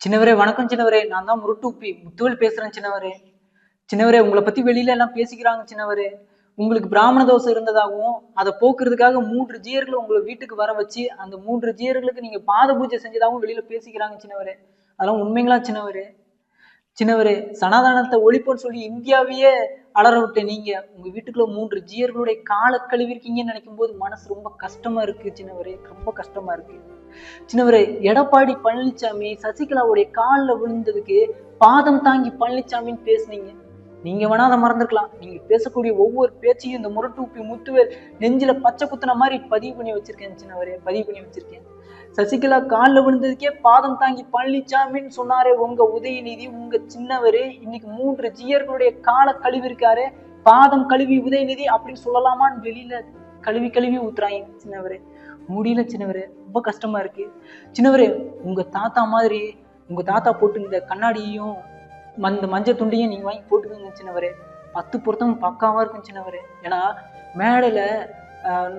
சின்னவரே வணக்கம் சின்னவரே. நான் தான் முருட்டுப்பி முத்துவேல் பேசுறேன் சின்னவரே. சின்னவரே உங்களை பத்தி வெளியில எல்லாம் பேசிக்கிறாங்க சின்னவரே. உங்களுக்கு பிராமண தோசை இருந்ததாகவும் அதை போக்குறதுக்காக மூன்று ஜீயர்களை உங்களை வீட்டுக்கு வர வச்சு அந்த மூன்று ஜீயர்களுக்கு நீங்க பாத பூஜை செஞ்சதாகவும் வெளியில பேசிக்கிறாங்க சின்னவரே. அதெல்லாம் உண்மைங்களா சின்னவரே? சின்னவரே சனாதானத்தை ஒழிப்போன்னு சொல்லி இந்தியாவையே அலற விட்ட நீங்க உங்க வீட்டுக்குள்ள மூன்று ஜீயர்களுடைய காலை கழுவிருக்கீங்கன்னு நினைக்கும் போது மனசு ரொம்ப கஷ்டமா இருக்கு சின்னவரே. ரொம்ப கஷ்டமா இருக்கு. சின்னவரை எடப்பாடி பழனிசாமி சசிகலாவுடைய காலில் விழுந்ததுக்கு பாதம் தாங்கி பழனிசாமின்னு பேசுனீங்க. நீங்க வேணா அதை மறந்துருக்கலாம். நீங்க பேசக்கூடிய ஒவ்வொரு பேச்சையும் இந்த முரட்டூப்பி முத்துவேல் நெஞ்சில பச்சை குத்துன மாதிரி பதிவு பண்ணி வச்சிருக்கேன் சின்னவரே பதிவு பண்ணி வச்சிருக்கேன். சசிகலா காலில் விழுந்ததுக்கே பாதம் தாங்கி பழனிசாமின்னு சொன்னாரே உங்க உதயநிதி உங்க சின்னவரு. இன்னைக்கு மூன்று ஜீயர்களுடைய காலை கழுவி இருக்காரு பாதம் கழுவி உதயநிதி அப்படின்னு சொல்லலாமான்னு வெளியில கழுவி கழுவி ஊத்துறாங்க சின்னவரே. முடியல சின்னவரே ரொம்ப கஷ்டமா இருக்கு. சின்னவரே உங்க தாத்தா மாதிரி உங்க தாத்தா போட்டு இந்த கண்ணாடியையும் அந்த மஞ்சள் துண்டையும் நீங்க வாங்கி போட்டுக்கோங்க சின்னவரே. பத்து பொருத்தம் பக்காவா இருக்கும் சின்னவரே. ஏன்னா மேடையில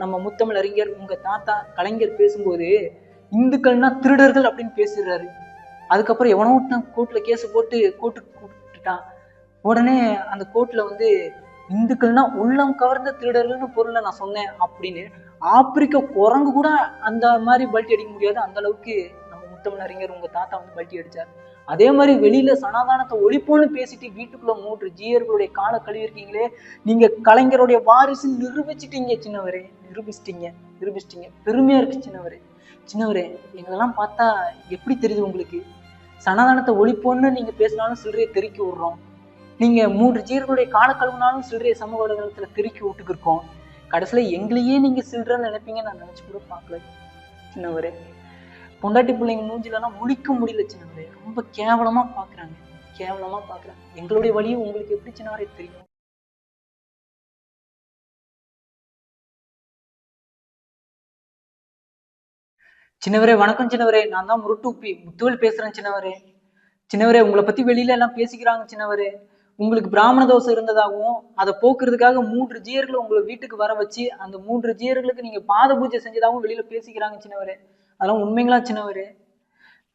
நம்ம முத்தமிழ் அறிஞர் உங்க தாத்தா கலைஞர் பேசும்போது இந்துக்கள்னா திருடர்கள் அப்படின்னு பேசிடுறாரு அதுக்கப்புறம் எவனோ ஒருத்தன் கோர்ட்ல கேஸ் போட்டு கோர்ட்டுக்கு கூப்பிட்டுட்டான். உடனே அந்த கோர்ட்ல வந்து இந்துக்கள்னா உள்ளம் கவர்ந்த திருடர்கள்னு பொருளை நான் சொன்னேன் அப்படின்னு ஆப்பிரிக்க குரங்கு கூட அந்த மாதிரி பல்ட்டி அடிக்க முடியாது. அந்த அளவுக்கு நம்ம முத்தமிழ் அறிஞர் உங்க தாத்தா வந்து பல்ட்டி அடிச்சார். அதே மாதிரி வெளியில சனாதானத்தை ஒழிப்போன்னு பேசிட்டு வீட்டுக்குள்ள மூன்று ஜீயர்களுடைய காலை கழுவிருக்கீங்களே நீங்க கலைஞருடைய வாரிசு நிரூபிச்சிட்டீங்க சின்னவரே. நிரூபிச்சிட்டீங்க நிரூபிச்சிட்டீங்க. பெருமையா இருக்கு சின்னவரே. சின்னவரே எங்களெல்லாம் பார்த்தா எப்படி தெரியுது உங்களுக்கு? சனாதானத்தை ஒழிப்போன்னு நீங்க பேசினாலும் சில்லறையை தெருக்கி விடுறோம். நீங்க மூன்று ஜீர்களுடைய கால கழுவினாலும் சில்லறையை சமூக வலைதளத்துல தெருக்கி விட்டுக்கு இருக்கோம் கடைசியில எங்களையே நீங்க சில்லறன்னு நினைப்பீங்க நான் நினைச்சு கூட பார்க்கல. சின்னவரே. பொண்டாட்டி பிள்ளைங்க மூஞ்சிலலாம் முழிக்க முடியல சின்னவரே. ரொம்ப கேவலமா பாக்குறாங்க. கேவலமா பார்க்குறாங்க எங்களுடைய வழியும் உங்களுக்கு எப்படி சின்னவரே தெரியும்? சின்னவரே வணக்கம் சின்னவரே. நான் தான் முருட்டு உப்பி முத்துவல் பேசுறேன் சின்னவரே. சின்னவரே உங்களை பத்தி வெளியில எல்லாம் பேசிக்கிறாங்க சின்னவரே. உங்களுக்கு பிராமண தோசை இருந்ததாகவும் அதை போக்குறதுக்காக மூன்று ஜீயர்களை உங்களை வீட்டுக்கு வர வச்சு அந்த மூன்று ஜீயர்களுக்கு நீங்க பாத பூஜை செஞ்சதாகவும் வெளியில பேசிக்கிறாங்க சின்னவரே. அதெல்லாம் உண்மைங்களா சின்னவரே?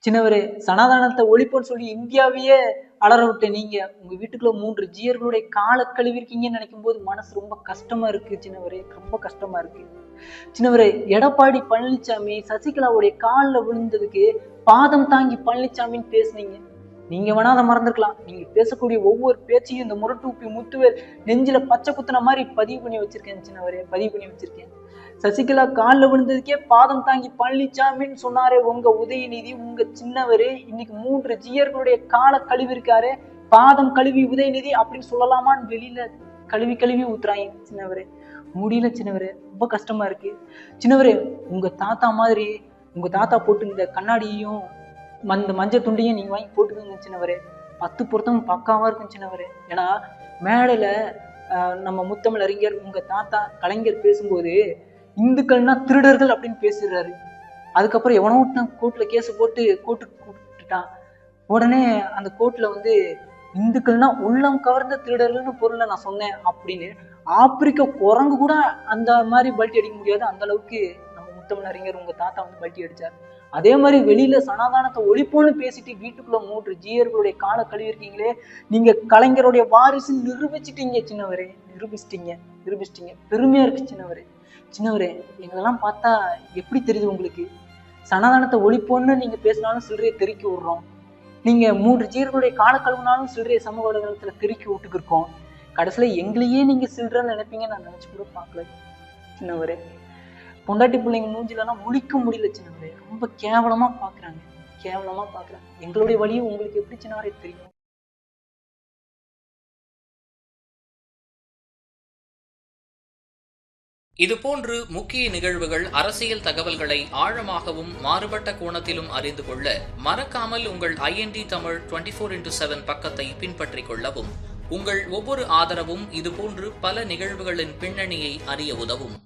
சின்னவரே சனாதானத்தை ஒழிப்போன்னு சொல்லி இந்தியாவையே அலற விட்ட நீங்க உங்க வீட்டுக்குள்ள மூன்று ஜீயர்களுடைய காலை கழுவிருக்கீங்கன்னு நினைக்கும் போது மனசு ரொம்ப கஷ்டமா இருக்கு சின்னவரே ரொம்ப கஷ்டமா இருக்கு. சின்னவரே எடப்பாடி பழனிசாமி சசிகலாவுடைய காலில் விழுந்ததுக்கு பாதம் தாங்கி பழனிசாமின்னு பேசுனீங்க. நீங்க வேணா அதை மறந்துருக்கலாம். நீங்க பேசக்கூடிய ஒவ்வொரு பேச்சையும் இந்த முரட்டூப்பி முத்துவேல் நெஞ்சில பச்சை குத்துன மாதிரி பதிவு பண்ணி வச்சிருக்கேன் சின்னவரே பதிவு பண்ணி வச்சிருக்கேன். சசிகலா காலில் விழுந்ததுக்கே பாதம் தாங்கி பழனிச்சாமின்னு சொன்னாரே உங்க உதயநிதி உங்க சின்னவர் இன்னைக்கு மூன்று ஜீயர்களுடைய காலை கழுவி இருக்காரு பாதம் கழுவி உதயநிதி அப்படின்னு சொல்லலாமான்னு வெளியில கழுவி கழுவி ஊத்துறாங்க சின்னவரே. முடியல சின்னவரே ரொம்ப கஷ்டமா இருக்கு. சின்னவரே உங்க தாத்தா மாதிரி உங்க தாத்தா போட்டு இந்த கண்ணாடியையும் அந்த மஞ்சள் துண்டையும் நீங்கள் வாங்கி போட்டுக்கோங்க சின்னவர். பத்து பொருத்தம் பக்காவாக இருக்கும் சின்னவர். ஏன்னா மேடையில் நம்ம முத்தமிழ் அறிஞர் உங்கள் தாத்தா கலைஞர் பேசும்போது இந்துக்கள்னா திருடர்கள் அப்படின்னு பேசிடுறாரு அதுக்கப்புறம் எவனோ ஒருத்தன் கோர்ட்டில் கேஸ் போட்டு கோர்ட்டுக்கு கூப்பிட்டுட்டான். உடனே அந்த கோர்ட்டில் வந்து இந்துக்கள்னா உள்ளம் கவர்ந்த திருடர்கள்னு பொருளை நான் சொன்னேன் அப்படின்னு ஆப்பிரிக்க குரங்கு கூட அந்த மாதிரி பல்ட்டி அடிக்க முடியாது. அந்த அளவுக்கு நம்ம முத்தமிழ் அறிஞர் உங்கள் தாத்தா வந்து பல்ட்டி அடிச்சார். அதே மாதிரி வெளியில சனாதானத்தை ஒழிப்போன்னு பேசிட்டு வீட்டுக்குள்ள மூன்று ஜீயர்களுடைய காலை கழுவிருக்கீங்களே நீங்க கலைஞருடைய வாரிசு நிரூபிச்சிட்டீங்க சின்னவரே. நிரூபிச்சிட்டீங்க நிரூபிச்சிட்டீங்க. பெருமையா இருக்கு சின்னவரே. சின்னவரே எங்களெல்லாம் பார்த்தா எப்படி தெரியுது உங்களுக்கு? சனாதானத்தை ஒழிப்போன்னு நீங்க பேசினாலும் சில்லறையை தெருக்கி விடுறோம். நீங்க மூன்று ஜீர்களுடைய கால கழுவினாலும் சில்லறையை சமூக வலைதளத்துல தெருக்கி விட்டுக்கிருக்கோம். கடைசியில எங்களையே நீங்க சில்லறன்னு நினைப்பீங்க நான் நினைச்சு கூட பார்க்கல சின்னவரே. பொண்டாட்டி பிள்ளைங்க மூஞ்சிலலாம் முழிக்க முடியல சின்னவரே ரொம்ப கேவலமா பாக்குறாங்க. கேவலமா பாக்குறாங்க. எங்களுடைய வழியும் உங்களுக்கு எப்படி சின்னவரே தெரியும்? இதுபோன்று முக்கிய நிகழ்வுகள் அரசியல் தகவல்களை ஆழமாகவும் மாறுபட்ட கோணத்திலும் அறிந்து கொள்ள மறக்காமல் உங்கள் INT Tamil twenty four into seven பக்கத்தை பின்பற்றிக் கொள்ளவும். உங்கள் ஒவ்வொரு ஆதரவும் இதுபோன்று பல நிகழ்வுகளின் பின்னணியை அறிய உதவும்.